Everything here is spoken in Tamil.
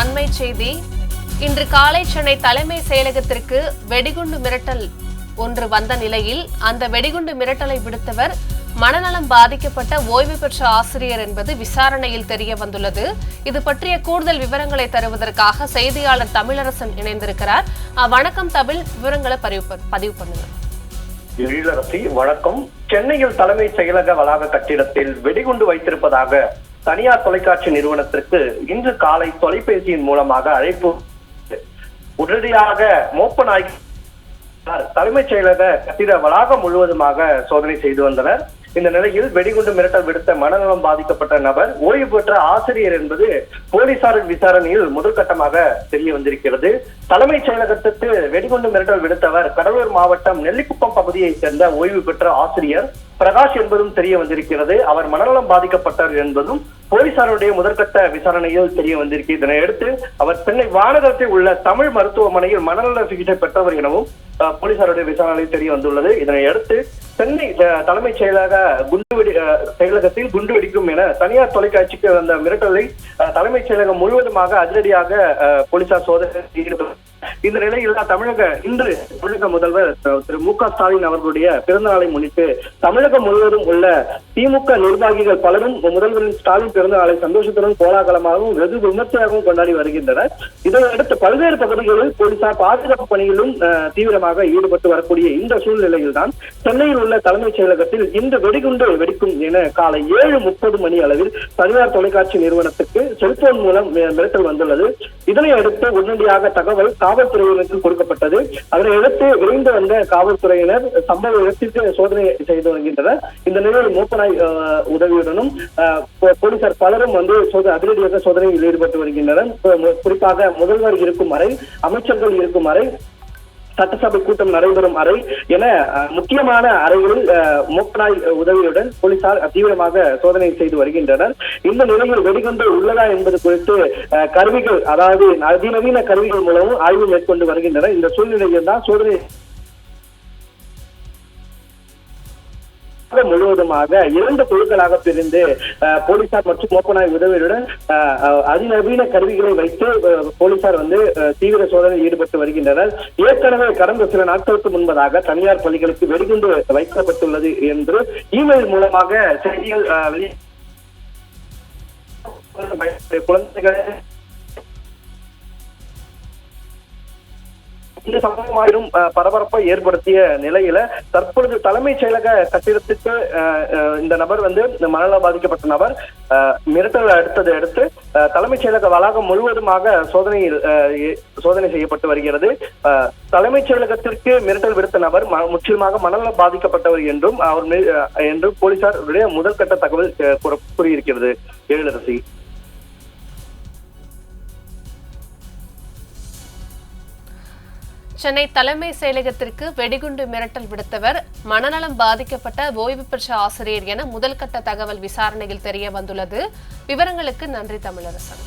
அண்மை செய்தி. இன்று காலை சென்னை தலைமை செயலகத்திற்கு வெடிகுண்டு மிரட்டல் ஒன்று வந்த நிலையில் அந்த வெடிகுண்டு மிரட்டலை விடுத்தவர் மனநலம் பாதிக்கப்பட்ட ஓய்வு பெற்ற ஆசிரியர் என்பது விசாரணையில் தெரிய வந்துள்ளது. இது பற்றிய கூடுதல் விவரங்களை தருவதற்காக செய்தியாளர் தமிழரசன் இணைந்திருக்கிறார். வணக்கம் தமிழ் விவரங்களை பதிவு பதிவு பண்ணுங்க எழிலரசி வணக்கம். சென்னையில் தலைமை செயலக வளாக கட்டிடத்தில் வெடிகுண்டு வைத்திருப்பதாக தனியார் தொலைக்காட்சி நிறுவனத்திற்கு இன்று காலை தொலைபேசியின் மூலமாக அழைப்பு உடனடியாக மோப்ப நாய் தலைமைச் செயலக கட்டிட வளாகம் முழுவதுமாக சோதனை செய்து வந்தனர். இந்த நிலையில் வெடிகுண்டு மிரட்டல் விடுத்த மனநலம் பாதிக்கப்பட்ட நபர் ஓய்வு பெற்ற ஆசிரியர் என்பது போலீசாரின் விசாரணையில் முதற்கட்டமாக தெரிய வந்திருக்கிறது. தலைமைச் செயலகத்துக்கு வெடிகுண்டு மிரட்டல் விடுத்தவர் கடலூர் மாவட்டம் நெல்லிக்குப்பம் பகுதியைச் சேர்ந்த ஓய்வு பெற்ற ஆசிரியர் பிரகாஷ் என்பதும் தெரிய வந்திருக்கிறது. அவர் மனநலம் பாதிக்கப்பட்டார் என்பதும் போலீசாருடைய முதற்கட்ட விசாரணையில் தெரிய வந்திருக்கு. இதனை அடுத்து அவர் சென்னை வானகரத்தில் உள்ள தமிழ் மருத்துவமனையில் மனநல சிகிச்சை பெற்றவர் எனவும் போலீசாருடைய விசாரணையில் தெரிய வந்துள்ளது. இதனை அடுத்து சென்னை அஹ், தலைமைச் செயலக குண்டுவெடி செயலகத்தில் குண்டு வெடிக்கும் என தனியார் தொலைக்காட்சிக்கு வந்த மிரட்டலை தலைமைச் செயலகம் முழுவதுமாக அதிரடியாக போலீசார் சோதனை ஈடுபட்டனர் இந்த நிலையில் தமிழக இன்று தமிழக முதல்வர் திரு மு க ஸ்டாலின் அவர்களுடைய பிறந்த நாளை முன்னிட்டு தமிழகம் முழுவதும் உள்ள திமுக நிர்வாகிகள் பலரும் முதல்வரின் ஸ்டாலின் பிறந்த நாளை சந்தோஷத்துடன் கோலாகலமாகவும் வெகு விமர்சையாகவும் கொண்டாடி வருகின்றனர். இதையடுத்து பல்வேறு பகுதிகளில் போலீசார் பாதுகாப்பு பணியிலும் தீவிரமாக ஈடுபட்டு வரக்கூடிய இந்த சூழ்நிலையில் தான் சென்னையில் உள்ள தலைமைச் செயலகத்தில் இன்று வெடிகுண்டு வெடிக்கும் என காலை ஏழு முப்பது மணி அளவில் தனியார் தொலைக்காட்சி நிறுவனத்துக்கு செல்போன் மூலம் மிரட்டல் வந்துள்ளது. இதனை அடுத்து உடனடியாக தகவல் காவல்துறையினருக்கு கொடுக்கப்பட்டது. அதனை அடுத்து விரைந்து வந்த காவல்துறையினர் சம்பவ இடத்திற்கு சோதனை செய்து வருகின்றனர். இந்த நிலையில் மூப்பனாய் உதவியுடனும் போலீசார் பலரும் வந்து அதிரடியாக சோதனையில் ஈடுபட்டு வருகின்றனர். குறிப்பாக முதல்வர் இருக்கும் வரை அமைச்சர்கள் இருக்கும் வரை சட்டசபை கூட்டம் நடைபெறும் அறை என அஹ், முக்கியமான அறைகளில் அஹ், மூப்பனாய் உதவியுடன் போலீசார் தீவிரமாக சோதனை செய்து வருகின்றனர். இந்த நிலையில் வெடிகுண்டு உள்ளதா என்பது குறித்து அஹ், கருவிகள் அதாவது அதிநவீன கருவிகள் மூலமும் ஆய்வு மேற்கொண்டு வருகின்றனர். இந்த சூழ்நிலையில் தான் சோதனை முழுவதுமாக இரண்டு குழுக்களாக பிரிந்து போலீசார் மற்றும் மோப்பநாய் உதவியுடன் அதிநவீன கருவிகளை வைத்து போலீசார் வந்து தீவிர சோதனையில் ஈடுபட்டு வருகின்றனர். ஏற்கனவே கடந்த சில நாட்களுக்கு முன்பதாக தனியார் பள்ளிகளுக்கு வெடிகுண்டு வைக்கப்பட்டுள்ளது என்று இமெயில் மூலமாக செய்திகள் குழந்தைகள் இந்த சம்பவமாயிரும் பரபரப்பை ஏற்படுத்திய நிலையில தற்பொழுது தலைமைச் செயலக கட்டிடத்துக்கு இந்த நபர் வந்து மனநல பாதிக்கப்பட்ட நபர் மிரட்டல் அடுத்ததை அடுத்து தலைமைச் செயலக வளாகம் முழுவதுமாக சோதனை அஹ், சோதனை செய்யப்பட்டு வருகிறது. தலைமைச் செயலகத்திற்கு மிரட்டல் விடுத்த நபர் முற்றிலுமாக மனநல பாதிக்கப்பட்டவர் என்றும் அவர் என்றும் போலீசாருடைய முதற்கட்ட தகவல் கூறியிருக்கிறது. எழிலரசி சென்னை தலைமை செயலகத்திற்கு வெடிகுண்டு மிரட்டல் விடுத்தவர் மனநலம் பாதிக்கப்பட்ட ஓய்வு பெற்ற ஆசிரியர் என முதல்கட்ட தகவல் விசாரணையில் தெரிய வந்துள்ளது. விவரங்களுக்கு நன்றி தமிழரசன்.